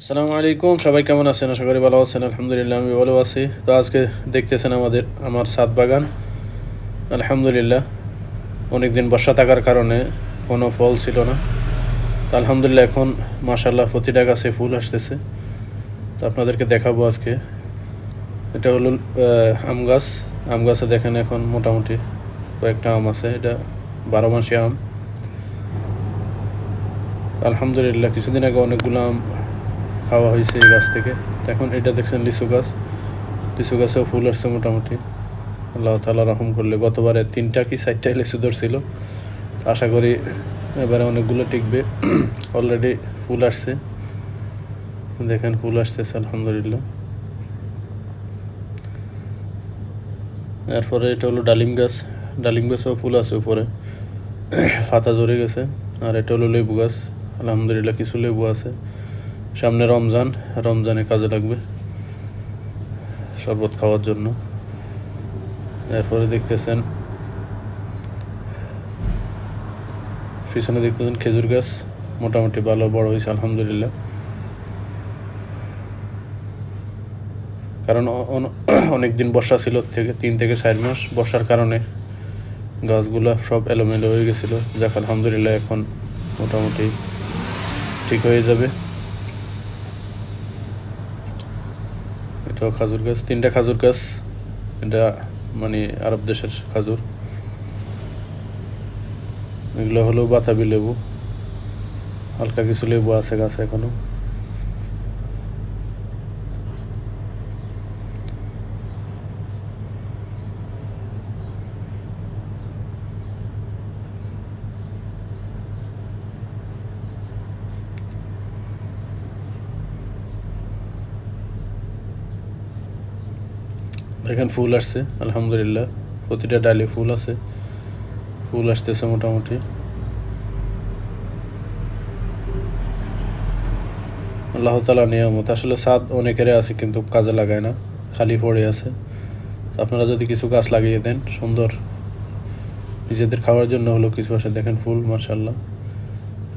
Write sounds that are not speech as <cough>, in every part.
আসসালামু আলাইকুম, সবাই কেমন আছেন? আশা করি ভালো আছেন, আলহামদুলিল্লাহ আমি ভালো আছি। তো আজকে দেখতেছেন আমাদের, আমার সাত বাগান। আলহামদুলিল্লাহ অনেক দিন বর্ষা থাকার কারণে কোনো ফল ছিল না। তো আলহামদুলিল্লাহ এখন মাশাল্লাহ প্রতিটা গাছে ফুল আসতেছে। তো আপনাদেরকে দেখাবো আজকে। এটা হলো আম গাছ। আম গাছে দেখেন এখন মোটামুটি কয়েকটা আম আছে। এটা বারো মাসি আম। আলহামদুলিল্লাহ, কিছুদিন আগে অনেকগুলো আম খাওয়া হয়েছে এই গাছ থেকে। এখন এটা দেখছেন লিচু গাছ। লিচু গাছেও ফুল আসছে মোটামুটি। আল্লাহ তালা রহম করলে গতবারে তিনটা কি চারটা লিচু ধরছিল। আশা করি এবারে অনেকগুলো টিকবে। <clears throat> অলরেডি ফুল আসছে। দেখেন ফুল আসতেছে, আলহামদুলিল্লাহ। এরপরে এটা হলো ডালিম গাছ। ডালিম গাছেও ফুল আছে উপরে। <clears throat> ফাতা জড়ে গেছে। আর এটা হলো লেবু গাছ। আলহামদুলিল্লাহ কিছু লেবু আছে। সামনে রমজান, রমজানে কাজে লাগবে। শরবত খাওয়ার জন্য। এরপরে দেখতেছেন, পিছনে দেখতেছেন খেজুর গাছ, মোটামুটি ভালো, বড় হয়েছে, আলহামদুলিল্লাহ। কারণ <clears throat> অনেক দিন বর্ষা ছিল, থেকে তিন থেকে চার মাস বর্ষার কারণে গাছগুলা সব এলোমেলো হয়ে গেছিল। যাক, আলহামদুলিল্লাহ, এখন মোটামুটি ঠিক হয়ে যাবে। এটাও খাজুর গাছ, তিনটা খাজুর গাছ, এটা মানে আরব দেশের খাজুর। এগুলো হলো বাতাবি লেবু, হালকা কিছু লেবু আছে গাছে এখনও। দেখেন ফুল আসছে, আলহামদুলিল্লাহ। প্রতিটা ডালে ফুল আছে। ফুল আসতেছে মোটামুটি। আল্লাহ তালা নিয়ামত। আসলে সাদ অনেকেরই আছে কিন্তু কাজে লাগায় না, খালি পড়ে আছে। আপনারা যদি কিছু গাছ লাগিয়ে দেন, সুন্দর। নিজেদের খাওয়ার জন্য হলো কিছু আসে। দেখেন ফুল মার্শাল্লাহ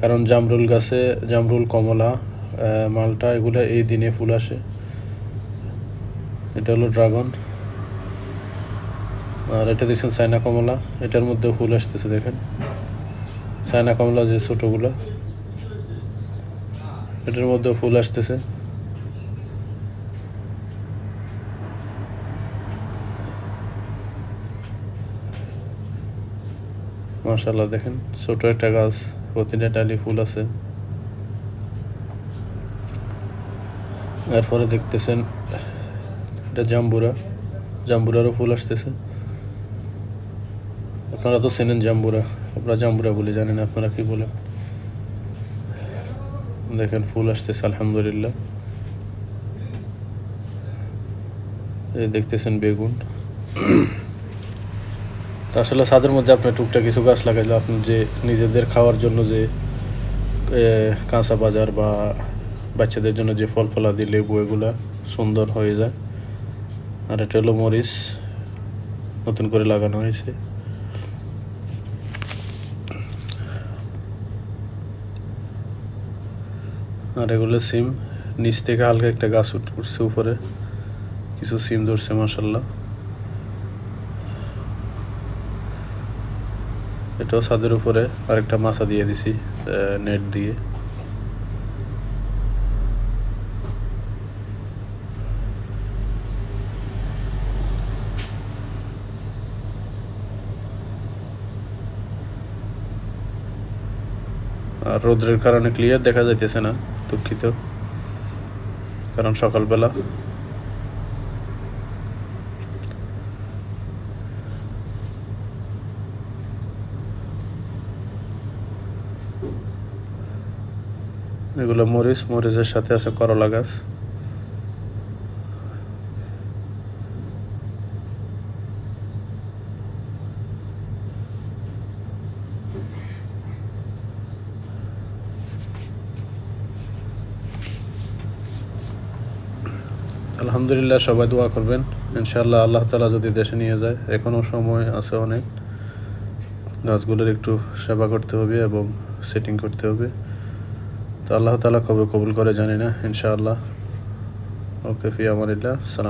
কারণ জামরুল গাছে, জামরুল, কমলা মালটা, এগুলো এই দিনে ফুল আসে। এটা হলো ড্রাগন। আর এটা দেখছেন চায়না কমলা। এটার মধ্যে ফুল আসতেছে দেখেন। চায়না কমলা যে ছোটোগুলো, এটার মধ্যে ফুল আসতেছে। মার্শাল্লাহ দেখেন ছোট একটা গাছ, প্রতিটা ডালি ফুল আছে। এরপরে দেখতেছেন এটা জাম্বুরা। জাম্বুরারও ফুল আসতেছে। আপনারা তো চেনেন জাম্বুরা। আপনারা জাম্বুরা বলে জানেন, আপনারা কি বলেন? দেখেন, ফুল আসতেছে, আলহামদুলিল্লাহ। দেখতেছেন বেগুন। তা আসলে ছাদের মধ্যে আপনার টুকটাক কিছু গাছ লাগাইলে আপনি যে নিজেদের খাওয়ার জন্য যে কাঁচা বাজার বা বাচ্চাদের জন্য যে ফল ফলাদি লেবু, এগুলা সুন্দর হয়ে যায়। আর এটা হলো মরিচ, নতুন করে লাগানো হয়েছে। আর এগুলো সিম। নিচ থেকে হালকা একটা গাছ উঠ- উঠছে উপরে। কিছু সিম ধরছে মাসাল্লাহ এটাও ছাদের উপরে। আরেকটা মাছা দিয়ে দিছি নেট দিয়ে। আর রোদ্রের কারণে ক্লিয়ার দেখা যাইতেছে না। দুঃখিত। কারণ সকালবেলা এগুলো মরিচ মরিচের সাথে আছে করলা গাছ। আলহামদুলিল্লাহ, সবাই দোয়া করবেন। ইনশাল্লাহ আল্লাহ তালা যদি দেশে নিয়ে যায় এখনও সময় আছে অনেক। গাছগুলোর একটু সেবা করতে হবে এবং সেটিং করতে হবে। তো আল্লাহ তালা কবে কবুল করে জানি না, ইনশাআল্লাহ। ওকে ফি আমার সালাম।